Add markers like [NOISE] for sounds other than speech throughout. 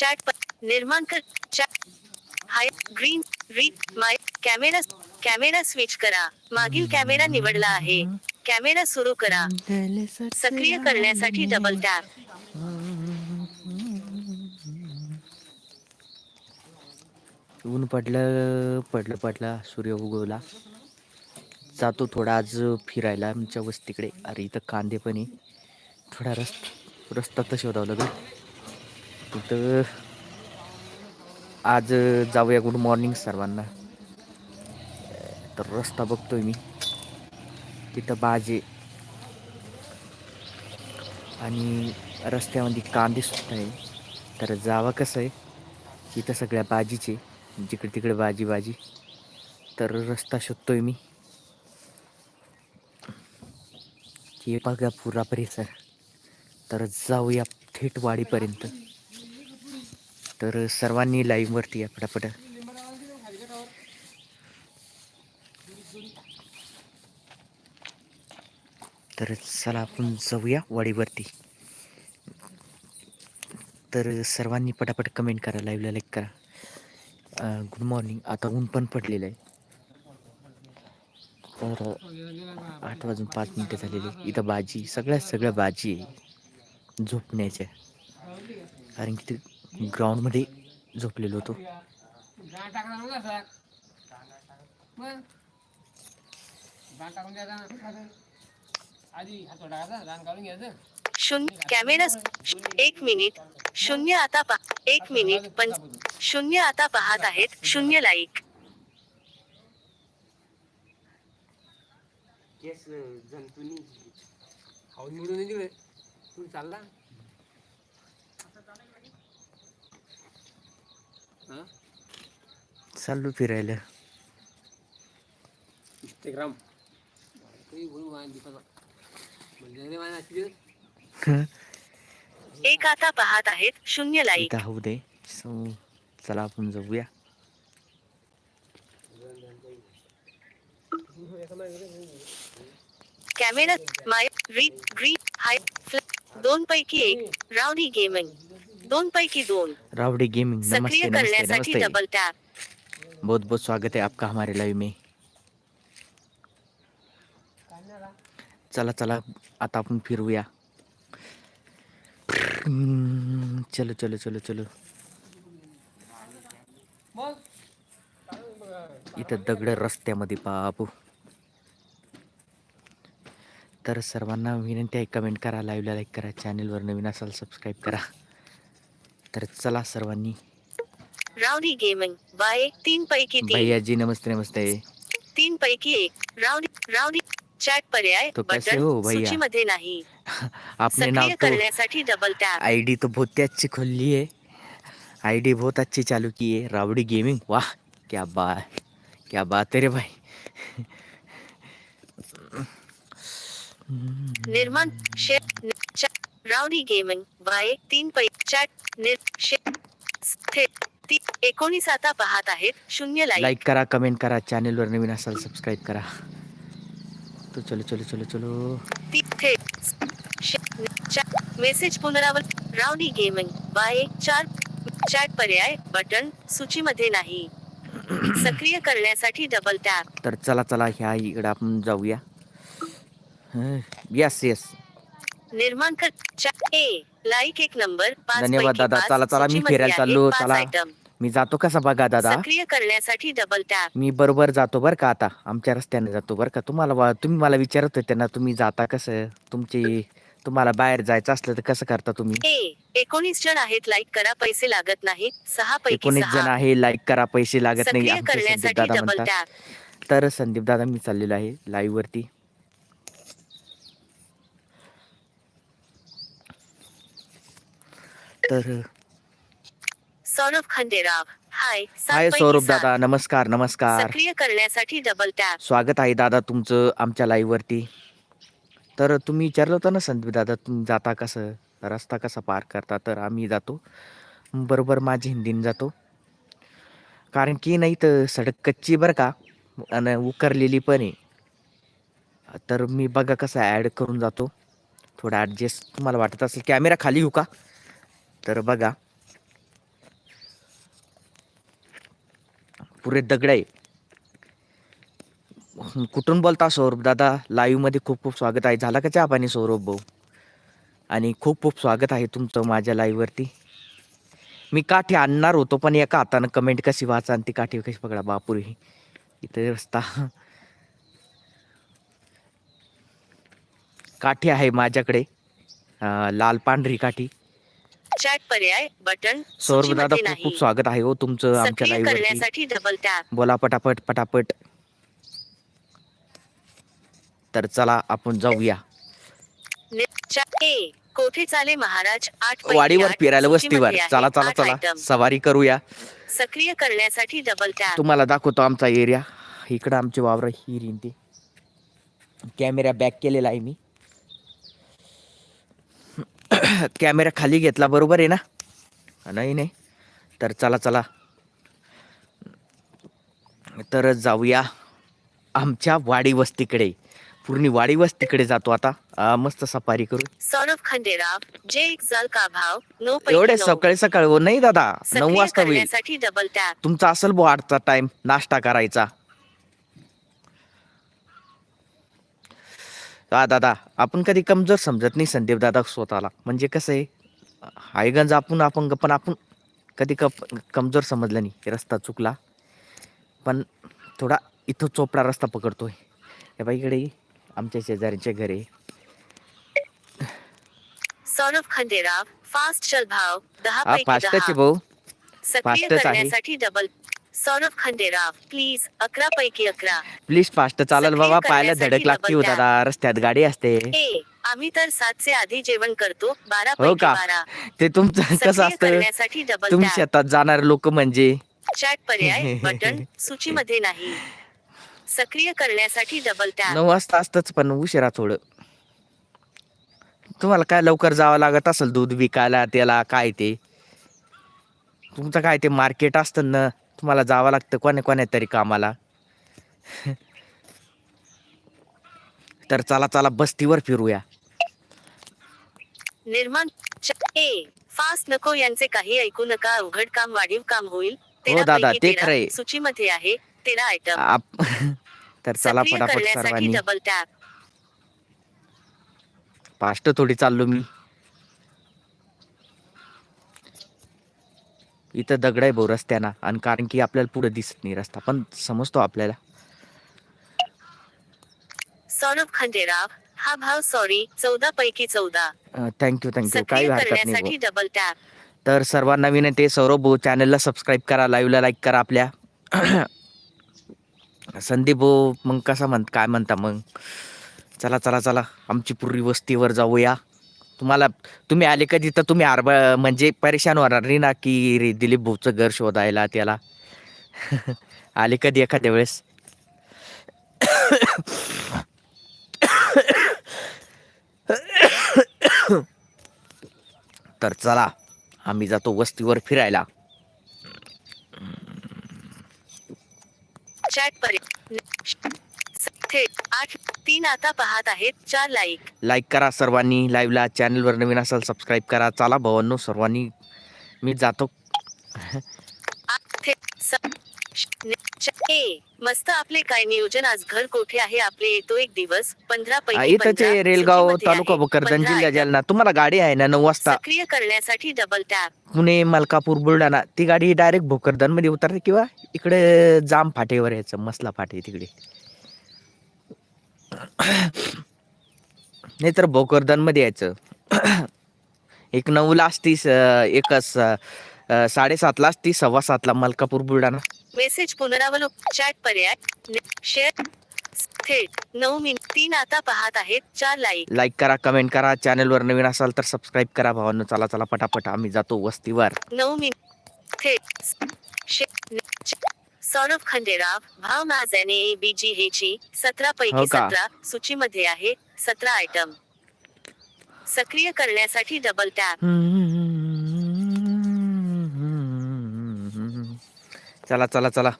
Chat प- निर्माण कर chat hi green read my camera camera switch करा. मागील कॅमेरा निवडला आहे. कॅमेरा सुरू करा. सक्रिय करण्यासाठी डबल टॅप ऊन पडलं पडलं पडलं. सूर्य उगवला. जातो थोडा आज फिरायला आमच्या वस्तीकडे. अरे इथं कांदे पण आहे. थोडा रस्त रस्ता तर शोधावं लागेल. तिथं आज जाऊया गुड मॉर्निंग सर्वांना. तर रस्ता बघतोय मी. तिथं बाजे. आणि रस्त्यामध्ये कांदे सुद्धा आहे. तर जावा कसं आहे? तिथं सगळ्या बाजीचे जिकडे तिकडे बाजी बाजी तर रस्ता शोधतोय मी. हे बघा पुरा परिसर तर जाऊया थेट वाडीपर्यंत तर सर्वांनी लाईव्हवरती या पटापट तर चला आपण जाऊया वाडीवरती. तर सर्वांनी पटापट कमेंट करा लाईव्हला लाईक करा. गुड मॉर्निंग आता ऊन पण पडलेलं आहे. तर आठ वाजून पाच मिनटं झालेली इथं भाजी सगळ्या सगळ्या भाजी आहे. झोपण्याच्या. कारण की ते ग्राउंडमध्ये झोपलेलो होतो. शून्य कॅमेरा एक मिनिट. शून्य आता पहा एक मिनिट पण शून्य आता पाहत आहेत शून्य लाईक नाही तिकडे तू चालला? चाललो फिरायला. इंस्टाग्राम म्हणजे एक आता पाहत आहेत शून्य लाईक होऊ दे. चला आपण जाऊया. Camera my read green hi दोन पैकी एक राउडी गेमिंग दोन पैकी दोन. रावड़ी गेमिंग सक्रिय नमस्ते नमस्ते करण्यासाठी नमस्ते. डबल टॅप बहुत बहुत स्वागत है आपका हमारे लाइव में. चला चला आता आपण फिरूया. चलो चलो चलो चलो. इथं दगड रस्त्यामध्ये बापू तर सर्वांना विनंती आहे कमेंट करा लाईव्हला लाईक करा चॅनलवर नवीन असाल सबस्क्राईब करा. तर चला सर्वांनी. राउडी गेमिंग बाय तीन पैकी तीन. भैया जी नमस्ते नमस्ते. तीन पैकी एक. राउडी राउडी चॅट पर्याय तो कैसे हो भैया? सूचीमध्ये नाही. [LAUGHS] आपने नाम सक्रिय तो करण्यासाठी डबल टॅप आईडी तो बहुत अच्छी खोली है. आईडी बहुत अच्छी चालू की है. रावड़ी गेमिंग वाह क्या बात क्या बात है रे भाई. निर्माण शेअर राउडी गेमिंग बाय तीन पैकी चॅट निर एकोणीस आता पाहत आहेत शून्य लाईक करा कमेंट करा चॅनलवर नवीन असाल सबस्क्राईब करा. तो चलो चलो चलो चलो. ती थेट शे- चॅट मेसेज पुनरावृत्त राउडी गेमिंग बाय चार चॅट पर्याय बटन सूचीमध्ये नाही. सक्रिय करण्यासाठी डबल टॅप तर चला चला ह्या इकडे आपण जाऊया. यस यस निर्माण कर ए लाईक एक नंबर धन्यवाद दादा. चला, चला, मी फिरायला चाललो, चला. मी जातो कसा बघा दादा. सक्रिय करण्यासाठी डबल टॅप मी बरोबर जातो बरं का आता. आमच्या रस्त्याने जातो बरं का. तुम्हाला तुम्ही मला विचारत होते ना तुम्ही जाता कसं? तुमची तुम्हाला बाहेर जायचं असलं तर कसं करता तुम्ही? एकोणीस जण आहेत लाईक करा पैसे लागत नाही सहा एकोणीस जण आहे लाईक करा पैसे लागत नाही तर संदीप दादा मी चाललेलो आहे लाईव्ह वरती. तर सौरभ खंडेराव. हाय सौरभ. दादा नमस्कार नमस्कार. सक्रिय करण्यासाठी डबल टॅप स्वागत आहे दादा तुमचं आमच्या लाईव्ह वरती. तर तुम्ही विचारलं होतं ना संदीप दादा तुम्ही जाता कसं? रस्ता कसा पार करता? तर आम्ही जातो. बरोबर माझी हिंदीने जातो. कारण की नाही तर सडक कच्ची बरं का? आणि उकरलेली पण आहे. तर मी बघा कसं ॲड करून जातो. थोडं ॲडजस्ट तुम्हाला वाटत असेल. कॅमेरा खाली येऊ का? तर बघा. पुरे दगड आहे. कुठून बोलता सौरभ दादा? लाईव्हमध्ये खूप खूप स्वागत आहे. झाला का चहा पाणी सौरभ भाऊ? आणि खूप खूप स्वागत आहे तुमचं माझ्या लाईव्हवरती मी काठी आणणार होतो पण एका हातानं कमेंट कशी वाचा आणि ती काठी कशी पकडा बापुरी. इथे रस्ता. काठी आहे माझ्याकडे. लाल पांढरी काठी. चॅट पर्याय बटन सौरभ दादा खूप खूप स्वागत आहे हो तुमचं आमच्या सक्रिय लाईव्ह करण्यासाठी डबल टॅप बोला पटापट पटापट. तर चला आपण जाऊया. नि- चॅट ए कोठे चाले महाराज? आठ पैकी वाडीवर आठ फिरायला वस्तीवर. आहे. चला चला आठ चला. item. सवारी करूया. सक्रिय करण्यासाठी डबल टॅप तुम्हाला दाखवतो आमचा एरिया इकडं आमची वावर ही ते कॅमेरा बॅक केलेला आहे मी. [COUGHS] कॅमेरा खाली घेतला बरोबर आहे ना? नाही नाही. तर चला चला. तर जाऊया आमच्या वाडी वस्तीकडे. पूर्ण वाडी वस्तीकडे जातो आता. मस्त सफारी करू. सौरभ खंडेराव जे एक जल का भाव एवढे. सकाळी सकाळी हो नाही दादा? नऊ वाजता होईल. करण्यासाठी डबल टॅप तुमचा असेल बो आठचा टाइम नाश्ता करायचा. हा दादा आपण कधी कमजोर समजत नाही संदीप दादा स्वतःला. म्हणजे कसं आहे हाय गंज आपण आपण पण आपण कधी कप कमजोर समजलं नाही रस्ता चुकला. पण थोडा इथं चोपडा रस्ता पकडतोय. हे बाई इकडे आमच्या शेजाऱ्यांचे घर आहे सौरभ खंडेराव फास्ट चल भाव दहा फास्टच आहे भाऊ. fastच आहे. करण्यासाठी डबल सौरभ खंडेराव प्लीज अकरा पैकी अकरा. प्लीज फास्ट चालेल बाबा करण्यासाठी धडक लागते हो. दादा रस्त्यात गाडी असते. ए आम्ही तर सातचे आधी जेवण करतो बारा हो पैकी का? बारा. ते तुमचं कसं सक्रिय असतं? करण्यासाठी डबल तुम्ही टॅप शेतात जाणारे लोक म्हणजे? चॅट पर्याय [LAUGHS] बटन सूचीमध्ये नाही. सक्रिय करण्यासाठी डबल टॅप नऊ वाजता असतच पण उशिरा थोडं. तुम्हाला काय लवकर जावं लागत असेल दूध विकायला त्याला काय ते? तुमचं काय ते मार्केट असतं ना? तुम्हाला जावं लागतं कोण्या कोण्या तरी कामाला. तर चला चला बस्तीवर फिरूया. निर्माण फास्ट नको यांचे काही ऐकू नका. अवघड काम वाढीव काम होईल. हो दादा, ते खरंय. सूचीमध्ये आहे तेरा आयटम आप [LAUGHS] तर चला पटापट सर्वांनी. डबल टॅप फास्ट थोडी चाललो मी. इथं दगड आहे भाऊ रस्त्याना. आणि कारण की आपल्याला पुढे दिसत नाही रस्ता. पण समजतो आपल्याला. सौरभ खंडेराव हा भाव सॉरी चौदा पैकी चौदा. थँक्यू थँक्यू काही सक्रिय हरकत नाही करण्यासाठी. डबल टॅप तर सर्वांना विनंती आहे सौरभ भाऊ चॅनलला सबस्क्राईब करा लाईव्हला लाईक करा आपल्या. [CLEARS THROAT] संदीप भाऊ मग कसा म्हणत काय म्हणता मग? चला चला चला. आमची पूर्वी वस्तीवर जाऊया. तुम्हाला तुम्ही आले कधी तर तुम्ही आरब म्हणजे परेशान होणार नाही ना की रे दिलीप भाऊचं घर शोधायला त्याला. [LAUGHS] आले कधी एखाद्या वेळेस? [COUGHS] तर चला आम्ही जातो वस्तीवर फिरायला. चॅट थेट आठ तीन आता पाहत आहेत. चार लाईक लाईक करा सर्वांनी. लाईव्हला चॅनलवर नवीन असाल सबस्क्राईब करा. चला भावांनो सर्वांनी मी जातो. ए मस्त आपले काय नियोजन? आज घर कोठे आहे? आपले येतो एक दिवस. पंधरा आ, पैकी इथंच पंधरा, आहे रेलगाव सूचीमध्ये तालुका आहे. भोकरदन पंधरा जिल्हा. जालना. तुम्हाला गाडी आहे ना नऊ वाजता? सक्रिय करण्यासाठी डबल टॅप पुणे मलकापूर बुलढाणा. ती गाडी डायरेक्ट भोकरदनमध्ये उतरते किंवा इकडे जाम फाटेवर यायचं मसला फाटे तिकडे? [COUGHS] नाही तर भोकरदनमध्ये यायचं. [COUGHS] एक नऊला असती एक साडेसातला असती सव्वा सातला मलकापूर बुलढाणा. मेसेज पुनरावलोक चॅट पर्याय. शेअर थेट नऊ मिनिट तीन आता पाहत आहेत. चार लाईक लाईक करा कमेंट करा. चॅनलवर नवीन असाल तर सबस्क्राईब करा भावांनो. चला चला पटापट. आम्ही जातो वस्तीवर. नऊ मिनिट थेट सौरभ खंडेराव भाव माझ्याने ए बी जी हेची सतरा हो पैकी का? सतरा सूचीमध्ये आहे सतरा आयटम सक्रिय करण्यासाठी डबल टॅप चला चला चला.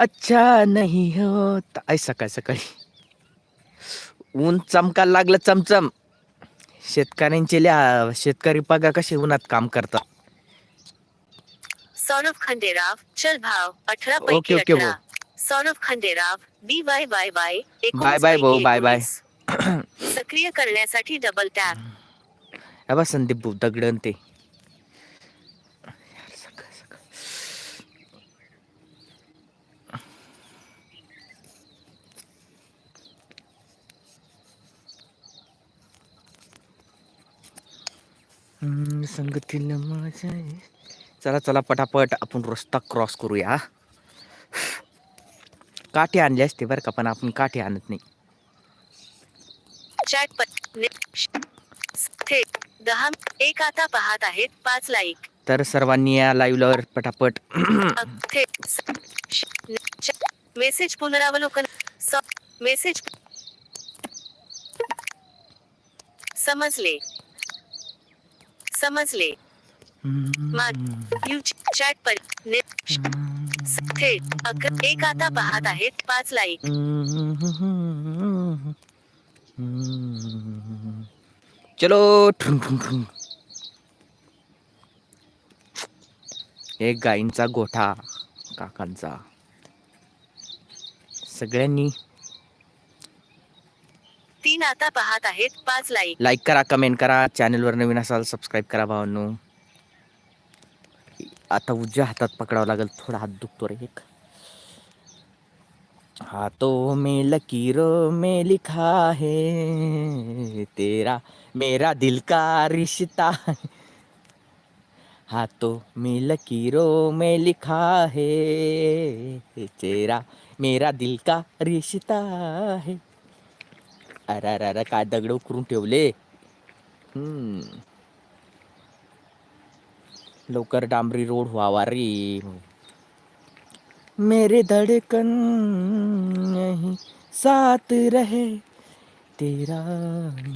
अच्छा नाही होत आई सकाळ सकाळी? ऊन चमकायला लागलं चमचम. शेतकऱ्यांचे ल्या शेतकरी बघा कसे उन्हात काम करतात? सौरभ खंडेराव चल भाव अठरा ओके, ओके, अठरा Saurabh Khanderao B bye bye bye bye bye भाऊ, बाय बाय. सक्रिय करण्यासाठी डबल टॅप हे बा संदीप भाऊ दगडन ते. संगतीला माझ्या. चला चला पटापट. आपण रस्ता क्रॉस करूया. काठी आणली असते बरं का पण आपण काठी आणत नाही. दहा एक आता पाहत आहेत पाच लाईक तर सर्वांनी या पटापट. श- ने- च- मेसेज पुनरावलोकन मेसेज समजले. समजले. थेट अक- एक आता पाहत आहेत पाच लाईक. चलो एक गाईंचा गोठा काकांचा. सगळ्यांनी तीन आता पाहत आहेत पाच लाईक. लाईक करा कमेंट करा चॅनलवर नवीन असाल सबस्क्राईब करा भावांनो. आता उजव्या हातात पकडावं लागेल. थोडा हात दुखतो रे एक. हाथों में लकीरों में लिखा है तेरा मेरा दिल का रिश्ता है. हाथों में लकीरों में लिखा है तेरा मेरा दिल का रिश्ता है. अरे अरे अरे काय दगड उकरून ठेवले? हम्म. लवकर डांबरी रोड व्हावा रे. मेरे धड़कन यही साथ रहे. तेरा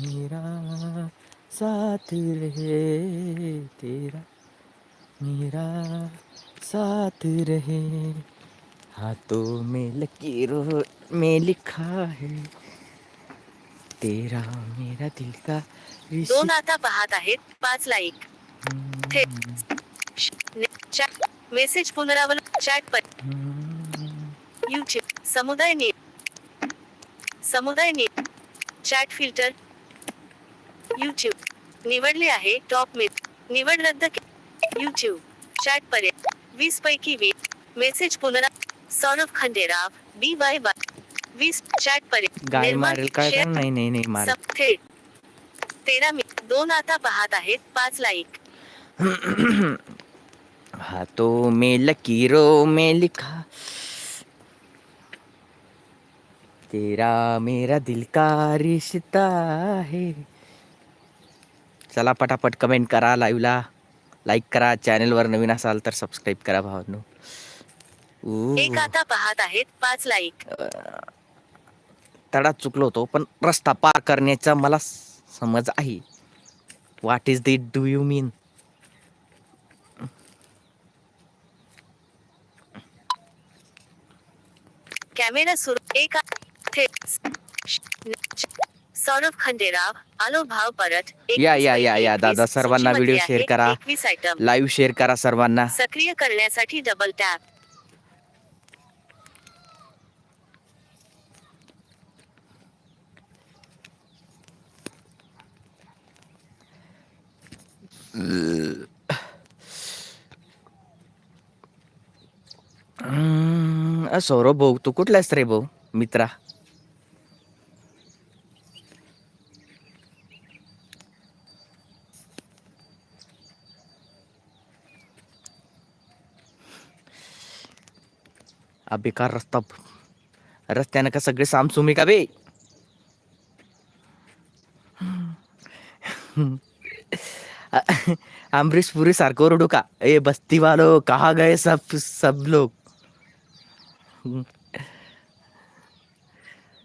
मेरा साथ रहे. तेरा मेरा साथ रहे. हाथों में लकीरों में लिखा है. तेरा मेरा दिल का दोन आता पाहत आहेत. पाच लाईक चॅट मेसेज पुनरावल चॅट पर। यूट्यूब समुदाय ने समुदाय ने चॅट फिल्टर यूट्यूब निवडले आहे टॉप मित निवड रद्द यूट्यूब चॅट पर्याय वीस पैकी वीस message पुनरा Saurabh Khanderao B bye bye वीस चॅट पर्याय गाय निर्माण, मारेल काय? नाही नाही नाही मारेल. थेट तेरा मी दोन आता पाहत आहेत पाच लाईक हाथों में लकीरों में लिखा तेरा मेरा दिल का रिश्ता है। चला पटापट कमेंट करा लाईव्हला लाईक करा चॅनलवर नवीन असाल तर सबस्क्राईब करा भावांनो. एक आता पाहत आहेत पाच लाईक तडा चुकलो होतो पण रस्ता पार करण्याचा मला समज आहे. What is this do you mean camera सुरू एक सौरभ खंडेराव आलो भाव परत. या, या, या, या, दादा, सर्वांना व्हिडिओ शेअर करा. एकवीस आयटम लाईव्ह शेअर करा सर्वांना. सक्रिय करण्यासाठी डबल टॅप हम्म, अ, सौरभ भाऊ तू कुठला आहेस रे भाऊ? मित्रा. हा बेकार रस्ता. रस्त्यानं का सगळे सामसुमी का बे? अमरीश पुरी सारखं ओरडू का? ए बस्तीवालो कहा गए सब सब लोग?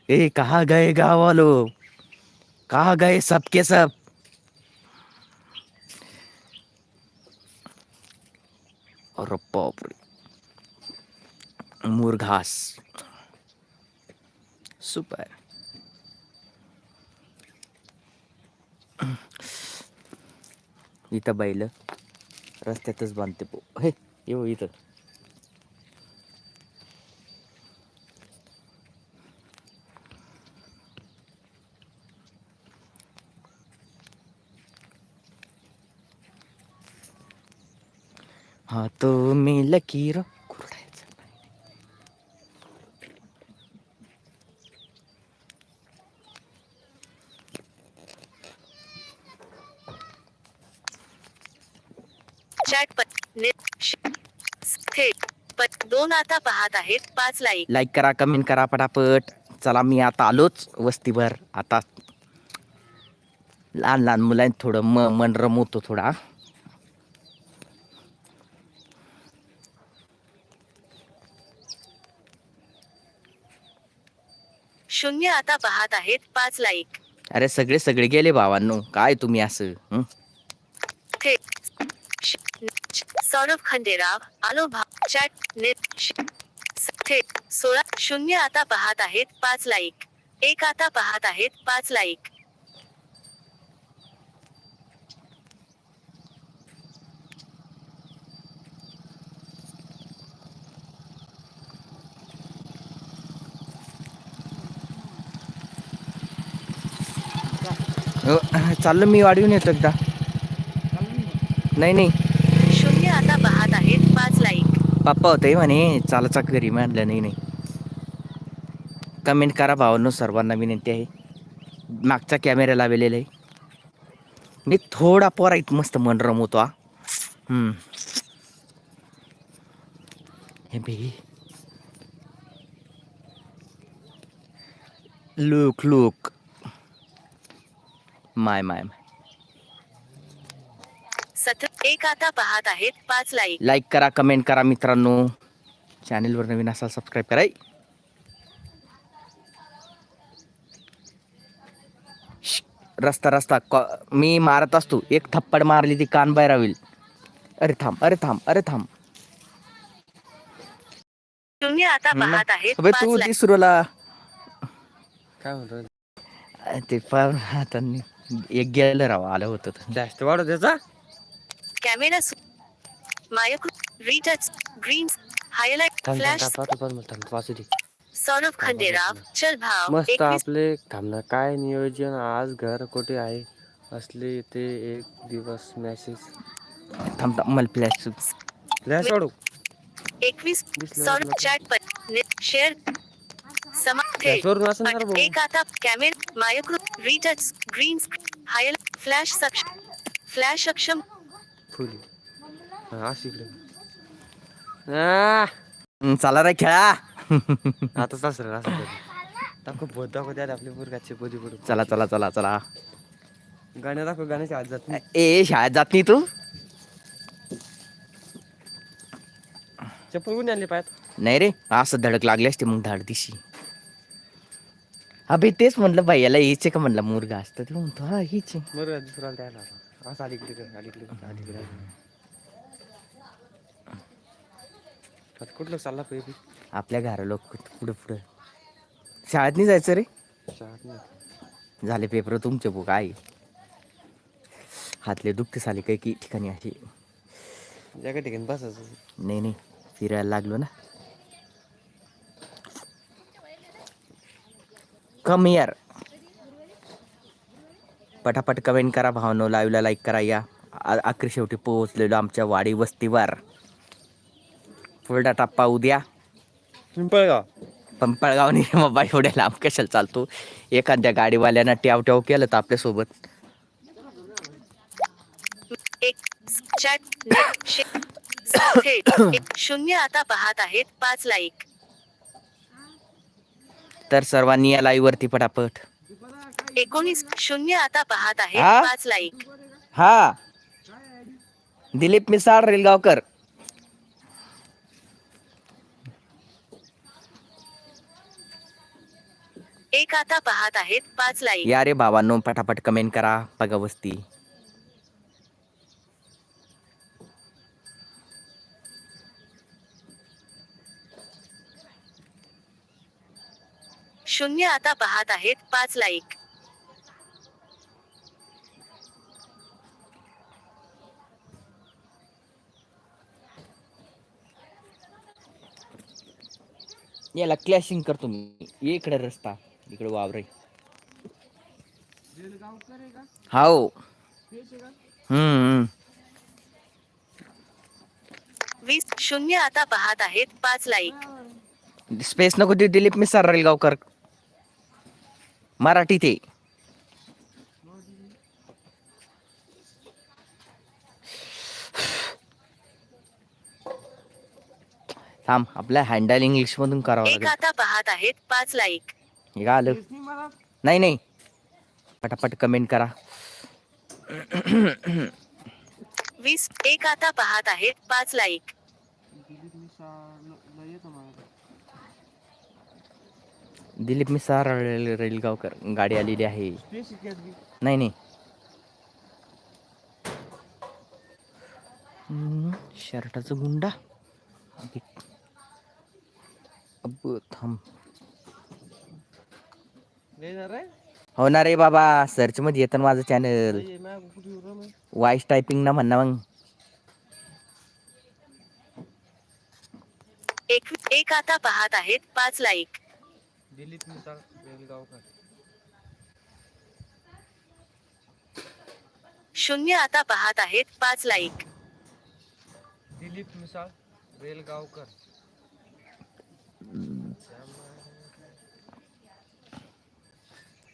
ए कहा गए गाँव वालों? कहा गए सबके सब? और बाप मुरघास सुपर। इथं बैल रस्त्यातच बांधते पो. हे येऊ इथं. हा तो मी लकीर दोन आता पाहत आहेत पाच लाईक. लाईक करा कमेंट करा पटापट. चला मी आता आलोच वस्तीवर आता लहान लहान मुलांनी थोडं म मन रमवतो थोडा शून्य आता पाहत आहेत पाच लाईक. अरे सगळे सगळे गेले भावांनो. काय तुम्ही असं हं? थेट सौरभ खंडेराव आलो भाव चॅट नेट श- थेट सोळा शून्य आता पाहत आहेत पाच लाईक. एक आता पाहत आहेत पाच लाईक. चाललो मी वाढवून येतो एकदा. नाही नाही. शून्य आता पाहत आहेत पाच लाईक पप्पा होते म्हणे चालाचा घरी म्हणलं नाही नाही. कमेंट करा भावांनो सर्वांना विनंती आहे. मागचा कॅमेरा लावलेला आहे. मी थोडा पोराईत मस्त मन रमवतो हा. हे बे. Look look my my my. सतत एक आता पाहत आहेत पाच लाईक लाईक करा कमेंट करा मित्रांनो. चॅनेलवर नवीन असाल सबस्क्राईब करा श्श, रस्ता रस्ता. मी मारत असतो. एक थप्पड मारली ती कान बाहेर होईल अरे थांब अरे थांब अरे थांब. शून्य आता. पाहत आहेत अबे पाच तू दिसरूला काय म्हणतो ते पण आता नि- एक गेलं राव आलं होतं तर. जास्त वाढव त्याचा कॅमेरा मायक रिटच ग्रीन हायलाइट फ्लॅश. वाचू दे. सौरभ खंडेराव चल भाव मस्त एकवीस आपले थांबणार काय नियोजन? आज घर कुठे आहे? असले ते एक दिवस मेसेज थांब थांब मला फ्लॅश फ्लॅश वाढू. एकवीस दिसलं सौरभ वाटलं. चॅट नेट शेअर समा थेट फ्लॅशवरून असं ना रे भाऊ. एक आता camera micro retouch green highlight flash सक्षम फ्लॅश सक्षम फुली हा अशी इकडे. आ, चला रे खेळा. आता असं करू. दाखव बोध दाखव द्या आपल्या मुरगाचे बोधी बोध चला चला चला चला. गाण्या दाखव गाण्याच्या आज जात नाही. ए शाळेत जात नाही तू? चप्पल कोणी आणली पायात? नाही रे असं धडक लागली असते मग धाड दिशी अबे तेच म्हणलं भाई याला हिचे का म्हणलं मुर्गा असतं ते? म्हणतो हा हिचे. बरं दुसरा द्यायला. असं अलीकडे कर अलीकडे कर अलीकडे कर. आता कुठलं चालला पाहिजे आपल्या घरा लोक पुढे पुढे शाळेत नाही जायचं रे? नाही झाले पेपर तुमचे बुक आहे हातले दुखते झाले काही की ठिकाणी अशी एका ठिकाणी बसायचं. नाही नाही फिरायला लागलो ना. कम यार पटापट कमेंट करा भावनो लाईव्हला लाईक करा या. आखरी शेवटी पोहोचलेलो आमच्या वाडी वस्तीवर. फुलडा टप्पा उद्या पिंपळगाव. पंपळगावने बाबा एवढ्या लांब कशाला चालतो? एखाद्या गाडीवाल्यानं ट्याव ट्याव केलं तर आपल्यासोबत. एक चॅट नेट शे- थेट एक शून्य आता पाहत आहेत पाच लाईक तर सर्वांनी या लाईव्ह वरती पटापट. एकोणीस शून्य आता पाहत आहेत हा? पाच लाईक हा. दिलीप मिसाळ रेलगावकर. एक आता पाहत आहेत पाच लाईक या रे भावांनो पटापट कमेंट करा बघा वस्ती. शून्य आता पाहत आहेत पाच लाईक याला क्लॅशिंग करतो मी. इकडे रस्ता इकडे वावर हाओ हम्म वीस शून्य आता पाहत आहेत पाच लाईक स्पेस नको दिलीप मी सर गावकर. मराठी ते थांब आपल्या हँडल इंग्लिश मधून करावं एक लागेल. आता पाहत आहेत पाच लाईक हे का आलं? नाही नाही. पटापट कमेंट करा. वीस एक आता पाहत आहेत पाच लाईक दिलीप मिसाळ येतो मला दिलीप मिसार सार रेलगावकर गाडी आलेली आहे. नाही नाही. शर्टाचा गुंडा. अब थांब. होणार रे बाबा सर्च मध्ये येतं ना माझं चॅनल वॉइस टायपिंग ना म्हणा मग. एक एक आता पाहत आहेत पाच लाईक दिलीप मिसाळ रेलगावकर शून्य आता पाहत आहेत पाच लाईक दिलीप मिसाळ रेलगावकर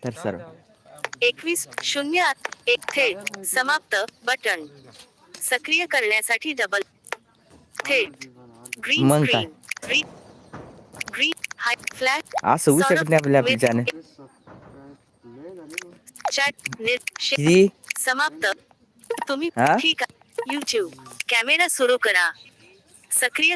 तर सर. एकवीस शून्य आत एक थेट समाप्त बटन. सक्रिय करण्यासाठी डबल थेट. Green? Screen green green hi flat असं होऊ शकत नाही आपल्या निर् किती समाप्त तुम्ही हा? ठीक आहे युट्यूब कॅमेरा सुरू करा सक्रिय